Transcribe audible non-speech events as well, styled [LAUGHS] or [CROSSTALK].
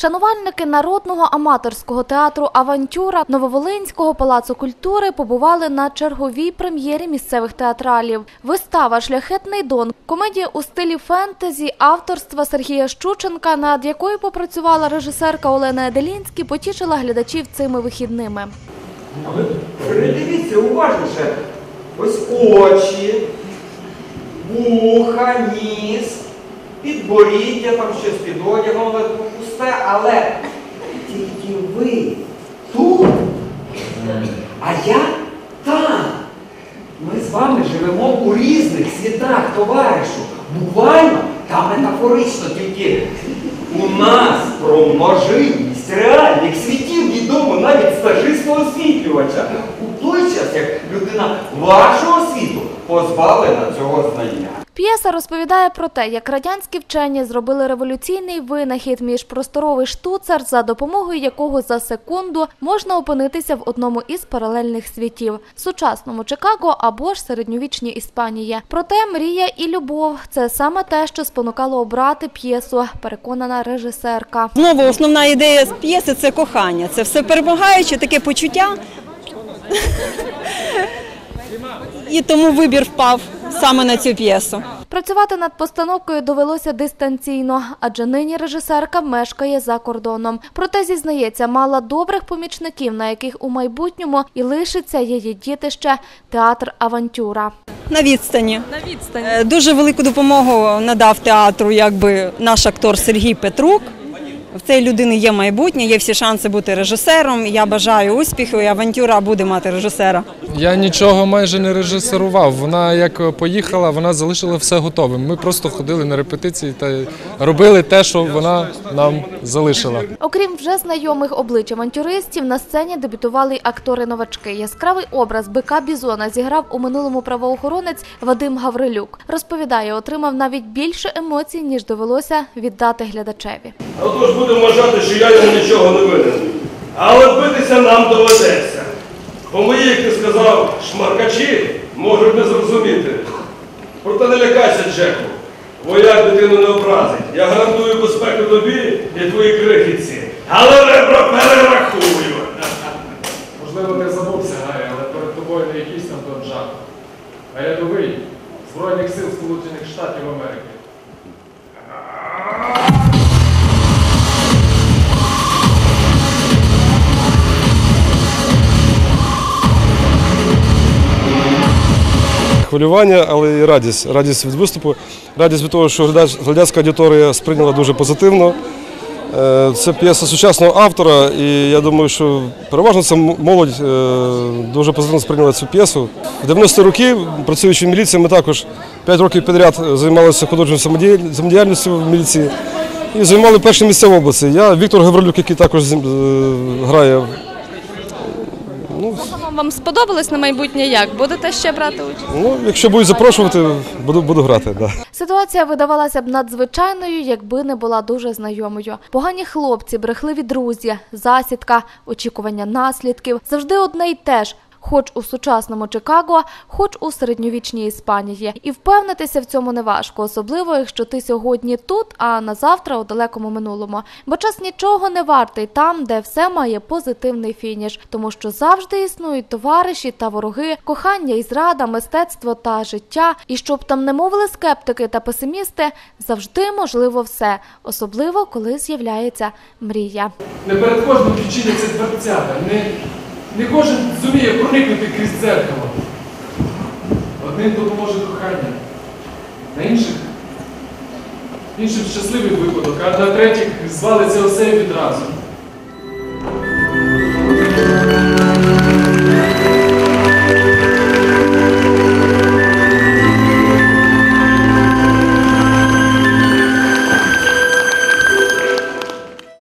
Шанувальники народного аматорського театру Авантюра Нововолинського палацу культури побували на черговій прем'єрі місцевих театралів. Вистава Шляхетний Дон комедія у стилі фентезі авторства Сергія Щученка, над якою попрацювала режисерка Олена Еделінський, потішила глядачів цими вихідними. Передивіться уважніше. Ось очі, вуха, ніс, підборіддя, там щось під одягом але але тільки ви тут, а я там. Ми з вами живемо у різних світах, товаришу. Буквально та метафорично тільки у нас про множинність реальних світів відомо навіть стажистого освітлювача. У той час, як людина вашого світу позбавлена цього знання. П'єса розповідає про те, як радянські вчені зробили революційний винахід міжпросторовий штуцер, за допомогою якого за секунду можна опинитися в одному із паралельних світів сучасному Чикаго або ж середньовічній Іспанії. Проте мрія і любов це саме те, що спонукало обрати п'єсу, переконана режисерка. Знову основна ідея п'єси це кохання. Це все перемагаюче таке почуття. [LAUGHS] І тому вибір впав саме на цю п'єсу. Працювати над постановкою довелося дистанційно, адже нині режисерка мешкає за кордоном. Проте зізнається, мала добрих помічників, на яких у майбутньому і лишиться її дітище театр Авантюра. На відстані. На відстані. Дуже велику допомогу надав театру якби наш актор Сергій Петрук. В цієї людини є майбутнє, є всі шанси бути режисером. Я бажаю успіху, і авантюра буде мати режисера. Я нічого майже не режисерував. Вона як поїхала, вона залишила все готовим. Ми просто ходили на репетиції та робили те, що вона нам залишила. Окрім вже знайомих облич авантюристів, на сцені дебютували й актори-новачки. Яскравий образ бика Бізона зіграв у минулому правоохоронець Вадим Гаврилюк. Розповідає, отримав навіть більше емоцій, ніж довелося віддати глядачеві. Отож будемо вважати, що я йому нічого не винен. Але битися нам доведеться. Бо мої, як ти сказав, шмаркачі можуть не зрозуміти. Проте не лякайся, Джеку. Вояк дитину не образить. Я гарантую безпеку тобі і твоїй крихітці. Але ребра перерахую. Можливо, ти забувся, Гаррі, але перед тобою не якийсь там Дон Жак, а рядовий Збройних сил Сполучених Штатів Америки. Хвилювання, але і радість. Радість від виступу, радість від того, що глядацька аудиторія сприйняла дуже позитивно. Е, Це п'єса сучасного автора, і я думаю, що переважно це молодь е, дуже позитивно сприйняла цю п'єсу. В 90-ті роки, працюючи в міліції, ми також 5 років підряд займалися художньою самодіяльністю в міліції і займали перші місця в області. Я Віктор Гаврилюк, який також з- е, Вам сподобалось на майбутнє як? Будете ще брати участь? Ну, якщо будуть запрошувати, буду, буду грати. Да. Ситуація видавалася б надзвичайною, якби не була дуже знайомою. Погані хлопці, брехливі друзі, засідка, очікування наслідків завжди одне й те ж. Хоч у сучасному Чикаго, хоч у середньовічній Іспанії, і впевнитися в цьому неважко, особливо якщо ти сьогодні тут, а на завтра у далекому минулому. Бо час нічого не вартий там, де все має позитивний фініш, тому що завжди існують товариші та вороги, кохання і зрада, мистецтво та життя. І щоб там не мовили скептики та песимісти, завжди можливо все, особливо коли з'являється мрія. Не перед кожним відчиняться дверцята. Не, не кожен зуміє проникнути крізь дзеркало. Одним допоможе кохання, на інших іншим щасливий випадок, а на третіх звалиться усе відразу.